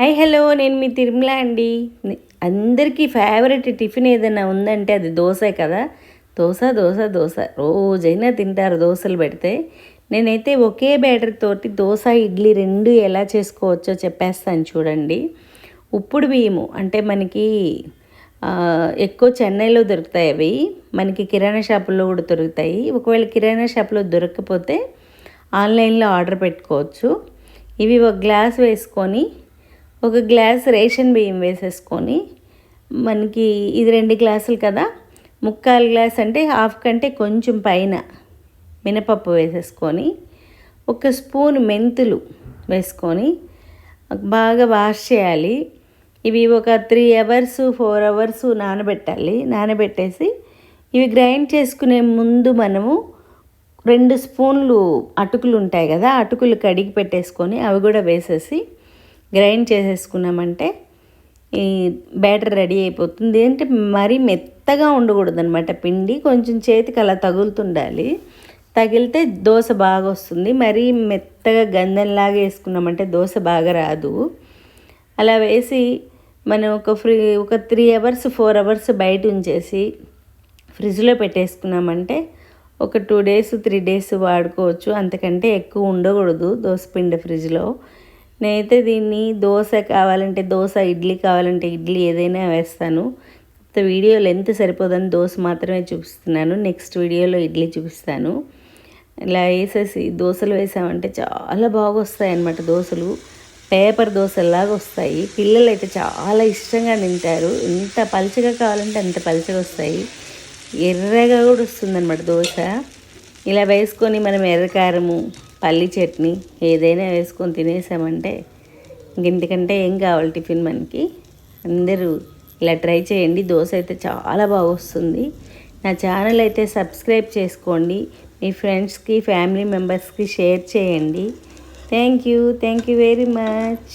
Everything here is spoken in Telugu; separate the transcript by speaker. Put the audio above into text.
Speaker 1: హాయ్ హలో నేను మీ తిరుమల అండి. అందరికీ ఫేవరెట్ టిఫిన్ ఏదైనా ఉందంటే అది దోశ కదా? దోశ దోశ దోశ రోజైనా తింటారు దోశలు పెడితే. నేనైతే ఒకే బ్యాటర్ తోటి దోశ ఇడ్లీ రెండు ఎలా చేసుకోవచ్చో చెప్పేస్తాను చూడండి. ఉప్పుడు బియ్యము అంటే మనకి ఎక్కువ చెన్నైలో దొరుకుతాయి అవి. మనకి కిరాణా షాపుల్లో కూడా దొరుకుతాయి. ఒకవేళ కిరాణా షాప్లో దొరకకపోతే ఆన్లైన్లో ఆర్డర్ పెట్టుకోవచ్చు. ఇవి ఒక గ్లాస్ వేసుకొని ఒక గ్లాస్ రేషన్ బియ్యం వేసేసుకొని మనకి ఇది రెండు గ్లాసులు కదా ముక్కాలు గ్లాస్ అంటే హాఫ్ కంటే కొంచెం పైన మినపప్పు వేసేసుకొని ఒక స్పూన్ మెంతులు వేసుకొని బాగా వాష్ చేయాలి. ఇవి ఒక త్రీ అవర్స్ ఫోర్ అవర్స్ నానబెట్టాలి. నానబెట్టేసి ఇవి గ్రైండ్ చేసుకునే ముందు మనము రెండు స్పూన్లు అటుకులు ఉంటాయి కదా అటుకులు కడిగి పెట్టేసుకొని అవి కూడా వేసేసి గ్రైండ్ చేసేసుకున్నామంటే ఈ బ్యాటర్ రెడీ అయిపోతుంది. ఏంటంటే మరీ మెత్తగా ఉండకూడదు అనమాట పిండి. కొంచెం చేతికి అలా తగులుతుండాలి. తగిలితే దోశ బాగా వస్తుంది. మరీ మెత్తగా గంధంలాగా వేసుకున్నామంటే దోశ బాగా రాదు. అలా వేసి మనం ఒక ఫ్రీ ఒక త్రీ అవర్స్ ఫోర్ అవర్స్ బయట ఉంచేసి ఫ్రిడ్జ్లో పెట్టేసుకున్నామంటే ఒక టూ డేస్ త్రీ డేస్ వాడుకోవచ్చు. అంతకంటే ఎక్కువ ఉండకూడదు దోశ పిండి ఫ్రిడ్జ్లో. నేనైతే దీన్ని దోశ కావాలంటే దోశ ఇడ్లీ కావాలంటే ఇడ్లీ ఏదైనా వేస్తాను. వీడియో లెంత్ సరిపోదని దోశ మాత్రమే చూపిస్తున్నాను. నెక్స్ట్ వీడియోలో ఇడ్లీ చూపిస్తాను. ఇలా వేసేసి దోశలు వేసామంటే చాలా బాగా వస్తాయి అన్నమాట దోశలు. పేపర్ దోశలాగా వస్తాయి. పిల్లలు అయితే చాలా ఇష్టంగా తింటారు. ఎంత పలుచగా కావాలంటే అంత పలుచగా వస్తాయి. ఎర్రగా కూడా వస్తుందన్నమాట దోశ. ఇలా వేసుకొని మనం ఎర్రకారము పల్లి చట్నీ ఏదైనా వేసుకొని తినేసామంటే ఇంకెందుకంటే ఏం కావాలి టిఫిన్ మనకి? అందరూ ఇలా ట్రై చేయండి. దోశ అయితే చాలా బాగా వస్తుంది. నా ఛానల్ అయితే సబ్స్క్రైబ్ చేసుకోండి. మీ ఫ్రెండ్స్కి ఫ్యామిలీ మెంబర్స్కి షేర్ చేయండి. Thank you. Thank you very much.